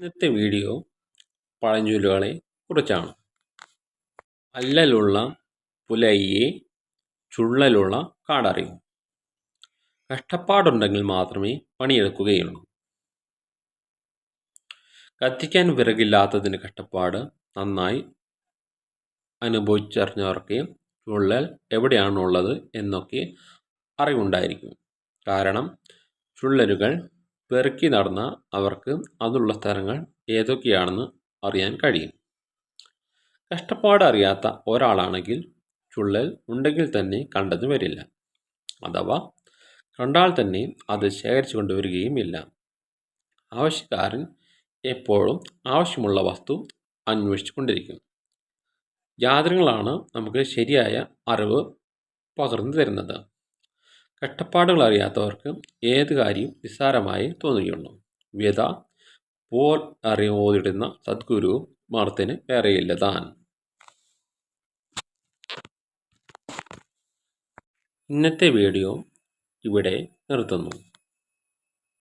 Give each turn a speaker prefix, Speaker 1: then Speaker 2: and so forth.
Speaker 1: ഇന്നത്തെ വീഡിയോ പഴഞ്ചൊല്ലുകളെ കുറിച്ചാണ്. അല്ലലുള്ള പുലയെ ചുള്ളലുള്ള കാടറിയും. കഷ്ടപ്പാടുണ്ടെങ്കിൽ മാത്രമേ പണിയെടുക്കുകയുള്ളൂ. കത്തിക്കാൻ വിറകില്ലാത്തതിന് കഷ്ടപ്പാട് നന്നായി അനുഭവിച്ചറിഞ്ഞവർക്ക് ചുള്ളൽ എവിടെയാണുള്ളത് എന്നൊക്കെ അറിവുണ്ടായിരിക്കും. കാരണം ചുള്ളലുകൾ പെറുക്കി നടന്ന അവർക്ക് അതുള്ള സ്ഥലങ്ങൾ ഏതൊക്കെയാണെന്ന് അറിയാൻ കഴിയും. കഷ്ടപ്പാട് അറിയാത്ത ഒരാളാണെങ്കിൽ ചുള്ളൽ ഉണ്ടെങ്കിൽ തന്നെ കണ്ടെന്ന് വരില്ല. അഥവാ കണ്ടാൽ തന്നെ അത് ശേഖരിച്ചു കൊണ്ടുവരികയുമില്ല ആവശ്യക്കാരൻ എപ്പോഴും ആവശ്യമുള്ള വസ്തു അന്വേഷിച്ചു കൊണ്ടിരിക്കും. ജാതകങ്ങളാണ് നമുക്ക് ശരിയായ അറിവ് പകർന്നു തരുന്നത്. കഷ്ടപ്പാടുകൾ അറിയാത്തവർക്ക് ഏത് കാര്യവും നിസ്സാരമായി തോന്നുകയുള്ളൂ. വ്യത പോൽ അറിയോതിടുന്ന സദ്ഗുരു മാർത്തിന് വേറെയില്ല താൻ. ഇന്നത്തെ വീഡിയോ ഇവിടെ നിർത്തുന്നു.